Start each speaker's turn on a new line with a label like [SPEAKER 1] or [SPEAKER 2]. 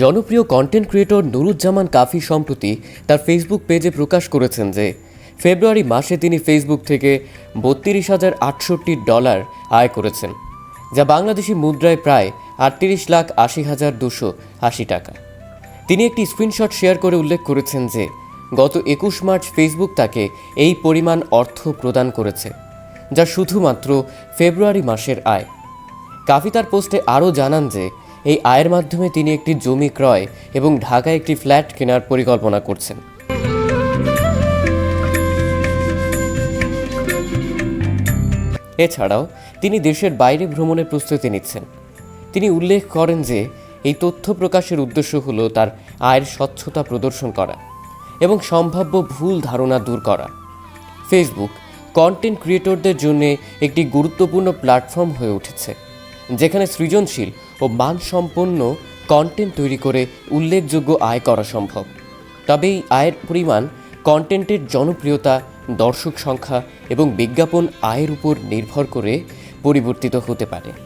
[SPEAKER 1] জনপ্রিয় content creator Nuruzzaman কাফি সম্প্রতি তার ফেসবুক পেজে প্রকাশ করেছেন যে, ফেব্রুয়ারি মাসে তিনি ফেসবুক থেকে বত্রিশ হাজার আটষট্টি ডলার আয় করেছেন, যা বাংলাদেশি মুদ্রায় প্রায় আটত্রিশ লাখ আশি হাজার দুশো আশি টাকা। তিনি একটি স্ক্রিনশট শেয়ার করে উল্লেখ করেছেন যে, গত একুশ মার্চ ফেসবুক তাকে এই পরিমাণ অর্থ প্রদান করেছে, যা শুধুমাত্র ফেব্রুয়ারি মাসের আয়। কাফি তার পোস্টে আরও জানান যে এই আয়ের মাধ্যমে তিনি একটি জমি ক্রয় এবং ঢাকায় একটি ফ্ল্যাট কেনার পরিকল্পনা করছেন। এছাড়াও, তিনি দেশের বাইরে ভ্রমণের প্রস্তুতি নিচ্ছেন। তিনি উল্লেখ করেন যে, এই তথ্য প্রকাশের উদ্দেশ্য হল তার আয়ের স্বচ্ছতা প্রদর্শন করা এবং সম্ভাব্য ভুল ধারণা দূর করা। ফেসবুক কন্টেন্ট ক্রিয়েটরদের জন্য একটি গুরুত্বপূর্ণ প্ল্যাটফর্ম হয়ে উঠেছে। যেখানে সৃজনশীল ও মানসম্পন্ন কন্টেন্ট তৈরি করে উল্লেখযোগ্য আয় করা সম্ভব। তবে এই আয়ের পরিমাণ কন্টেন্টের জনপ্রিয়তা, দর্শক সংখ্যা এবং বিজ্ঞাপন আয়ের উপর নির্ভর করে পরিবর্তিত হতে পারে।